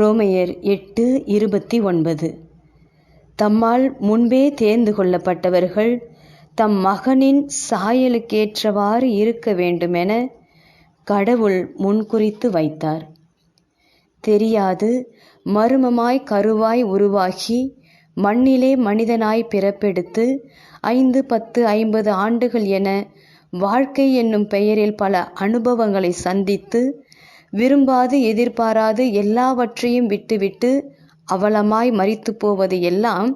ரோமையர் எட்டு இருபத்தி ஒன்பது. தம்மால் முன்பே தேர்ந்து கொள்ளப்பட்டவர்கள் தம் மகனின் சாயலுக்கேற்றவாறு இருக்க வேண்டுமென கடவுள் முன்குறித்து வைத்தார். தெரியாது மர்மமாய் கருவாய் உருவாகி மண்ணிலே மனிதனாய் பிறப்பெடுத்து ஐந்து பத்து ஐம்பது ஆண்டுகள் என வாழ்க்கை என்னும் பெயரில் பல அனுபவங்களை சந்தித்து விரும்பாது எதிர்பாராது எல்லாவற்றையும் விட்டுவிட்டு அவலமாய் மறித்து போவது எல்லாம்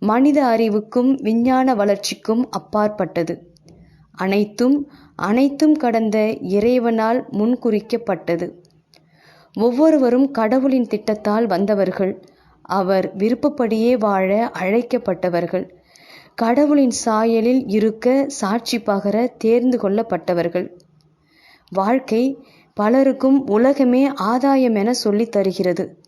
மனித அறிவுக்கும் விஞ்ஞான வளர்ச்சிக்கும் அப்பாற்பட்டது. அனைத்தும் அனைத்தும் கடந்த இறைவனால் முன்குறிக்கப்பட்டது. ஒவ்வொருவரும் கடவுளின் திட்டத்தால் வந்தவர்கள். அவர் விருப்பப்படியே வாழ அழைக்கப்பட்டவர்கள். கடவுளின் சாயலில் இருக்க சாட்சி பகர தேர்ந்து கொள்ளப்பட்டவர்கள். வாழ்க்கை பலருக்கும் உலகமே ஆதாயம் என சொல்லித் தருகிறது.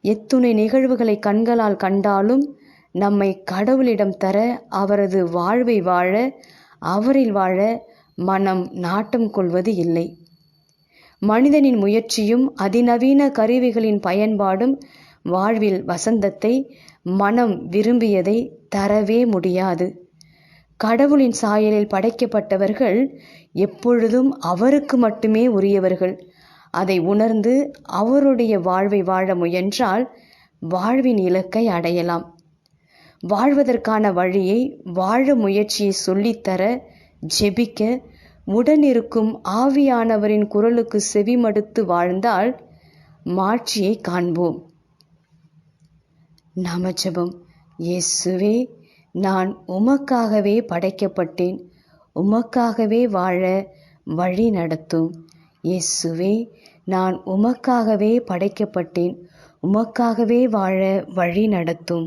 எத்துணை நிகழ்வுகளை கண்களால் கண்டாலும் நம்மை கடவுளிடம் தர அவரது வாழ்வை வாழ அவரில் வாழ மனம் நாட்டம் கொள்வது இல்லை. மனிதனின் முயற்சியும் அதிநவீன கருவிகளின் பயன்பாடும் வாழ்வில் வசந்தத்தை மனம் விரும்பியதை தரவே முடியாது. கடவுளின் சாயலில் படைக்கப்பட்டவர்கள் எப்பொழுதும் அவருக்கு மட்டுமே உரியவர்கள். அதை உணர்ந்து அவருடைய வாழ்வை வாழ முயன்றால் வாழ்வின் இலக்கை அடையலாம். வாழ்வதற்கான வழியை வாழ முயற்சியை சொல்லித்தர ஜெபிக்க உடனிருக்கும் ஆவியானவரின் குரலுக்கு செவிமடுத்து வாழ்ந்தால் மாட்சியை காண்போம். நாம ஜெபம். இயேசுவே நான் உமக்காகவே படைக்கப்பட்டேன். உமக்காகவே வாழ வழி நடத்தும். இயேசுவே நான் உமக்காகவே படைக்கப்பட்டேன். உமக்காகவே வாழ வழி நடத்தும்.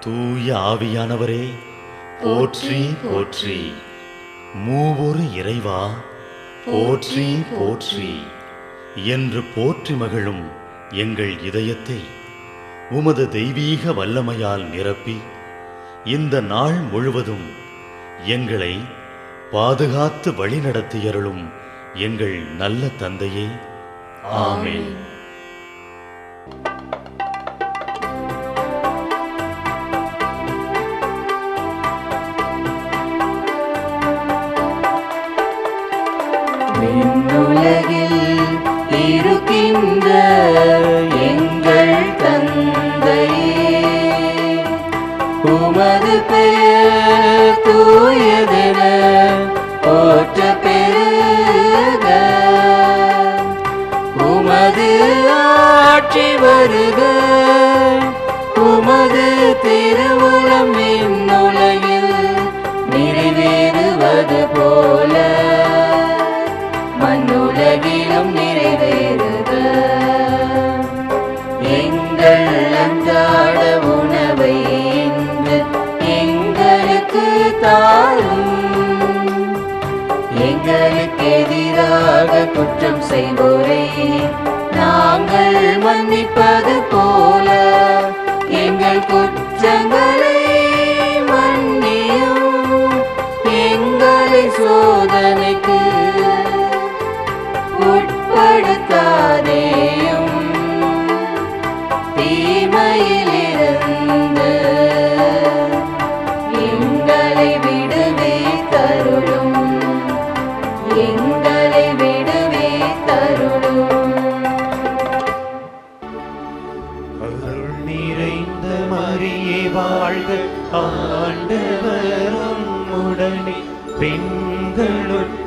தூய ஆவியானவரே போற்றி போற்றி. மூவொரு இறைவா போற்றி போற்றி. என்று போற்றி மகிழும் எங்கள் இதயத்தை உமது தெய்வீக வல்லமையால் நிரப்பி இந்த நாள் முழுவதும் எங்களை பாதுகாத்து வழிநடத்தியருளும் எங்கள் நல்ல தந்தையே. ஆமேன். தூயதென போற்ற பெருக உமது ஆட்சி வருக. உமது திருவுளம் விண்ணுலகில் நிறைவேறுவது போல. உட்படுத்தாதேயும் தீமையிலிருந்து எங்களை விடுவே தருளும். எங்களை விடுவே தருளும். அருள் நிறைந்த மரியே வாழ்க ஆண்டவரும் உடனே. பெண்களுள்